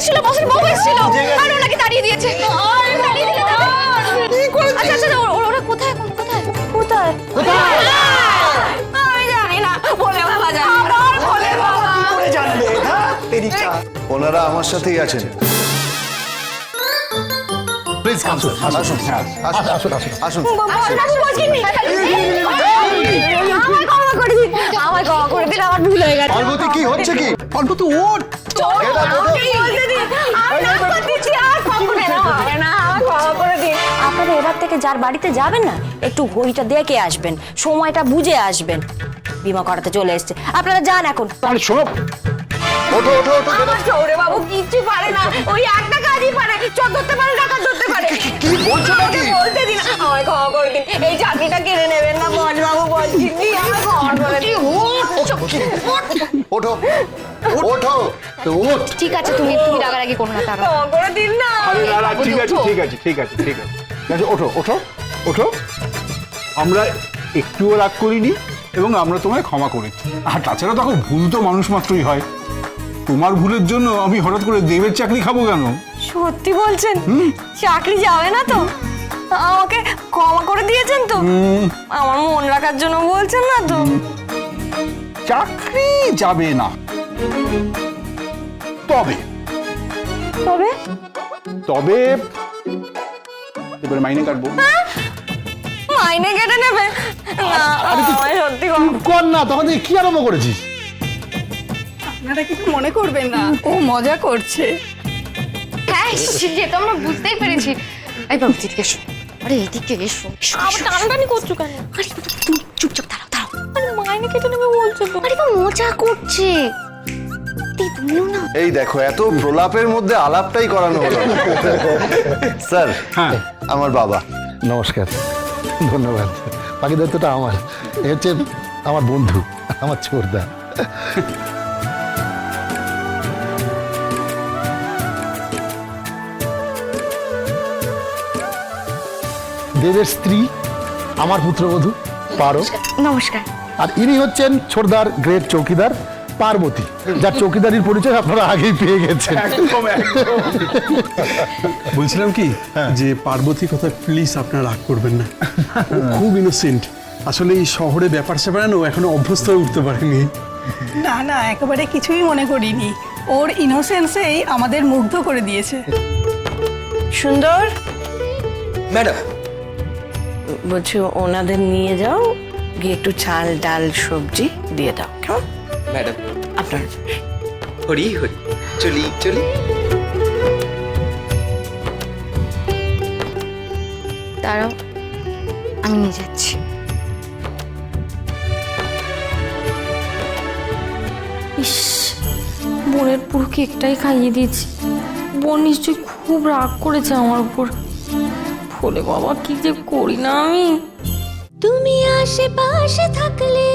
এসেছিল বসের বউ এসেছিল আর ওনাকে তাড়িয়ে দিয়েছে তাড়িয়ে দিলে না আচ্ছা আচ্ছা ও- ও- ওরা কোথায় এখন কোথায় কোথায় আমি জানি না বলে বাবা জানি আবার বলে বাবা করে জানবে হ্যাঁ তেরিকা ওনারা আমার সাথেই আছেন প্লিজ কাম স্যার আসুন আসুন আসুন আসুন বাবু বসিনি আমায় ক্ষমা করে দিন আমায় ক্ষমা করে দিন আমার ভুল হয়ে গেছে হচ্ছে কি? ওঠ ক্ষমা করে দিন। আপনারা এবার থেকে যার বাড়িতে যাবেন না একটু ঘড়িটা দেখে আসবেন সময়টা বুঝে আসবেন। বিমা করাতে চলে এসছে। আপনারা যান এখন। আরে শোনো। ওঠো ওঠো ওঠো. আমার চৌরে বাবু কিচ্ছু পারে না। ওই একটা কাজই পারে। চোর ধরতে পারে টাকা ধরতে পারে। কি বলছোটা কি? আমাকে বলতে দিন। আমায় ক্ষমা করে দিন। এই চাকরিটা কেড়ে নেবেন না। বজ বাবু বলছি দিন আমায় ক্ষমা করে দিন। ওঠো। ওঠো। ওঠ। ঠিক আছে তুমি তুমি রাগারাগি করো না তারা করে দিন না। আরে না না ঠিক আছে ঠিক আছে ঠিক আছে ঠিক আছে। ঠিক আছে ওঠো ওঠো ওঠো। আমরা একটুও রাগ করিনি এবং আমরা তোমায় ক্ষমা করেছি। আর তাছাড়া দেখো ভুল তো মানুষ মাত্রই হয়। তোমার ভুলের জন্য আমি হঠাৎ করে দেবের চাকরি খাব কেন? সত্যি বলছেন? চাকরি যাবে না তো? আমাকে ক্ষমা করে দিয়েছেন তো? আমার মন রাখার জন্য বলছেন না তো? চাকরি যাবে না। তবে। তবে? তবে এবারে মাইনে কাটবো। মাইনে কেটে নেবে? না আমায় সত্যি ক্ষমা কর না তখন থেকে কি আরম্ভ করেছিস? আপনারা কিছু মনে করবেন না। ও মজা করছে। হ্যাঁ সে তো আমরা বুঝতেই পেরেছি। এই বাবু দিদিকে এসো। আরে এদিকে এসো। এসো, আবার এসো। করছ কেন? আরে তুমি চুপচাপ আরে মাইনে কেটে নেবে বলছো তো। আরে মজা করছে। তুমিও না এই দেখো এত প্রলাপের মধ্যে আলাপটাই করানো হলো। স্যার হ্যাঁ। আমার বাবা। নমস্কার ধন্যবাদ। বাকি দায়িত্বটা আমার। এ হচ্ছে আমার বন্ধু আমার ছোটদা। দেবের স্ত্রী আমার পুত্রবধূ পারো। নমস্কার। আর ইনি হচ্ছেন ছোটদার গ্রেট চৌকিদার পার্বতী যার চৌকিদারির পরিচয় আপনারা আগেই পেয়ে গেছেন। বলছিলাম কি যে পার্বতী কথা প্লিজ আপনারা রাগ করবেন না। খুব ইনোসেন্ট আসলে এই শহরে ব্যাপার স্যাপার না এখনও অভ্যস্ত হয়ে উঠতে পারেনি। না না একেবারে কিছুই মনে করিনি। ওর ইনোসেন্সেই আমাদের মুগ্ধ করে দিয়েছে। সুন্দর? ম্যাডাম। বলছি ওনাদের নিয়ে যাও। গিয়ে একটু চাল ডাল সবজি দিয়ে দাও কেমন? ম্যাডাম। আপনার। হরি হরি। চলি চলি। দাঁড়াও আমি নিয়ে যাচ্ছি। ইস বোনের পুরো কেকটাই খাইয়ে দিয়েছি। বোন নিশ্চয়ই খুব রাগ করেছে আমার উপর। বলে বাবা কি যে করি না আমি? তুমি আশেপাশে থাকলে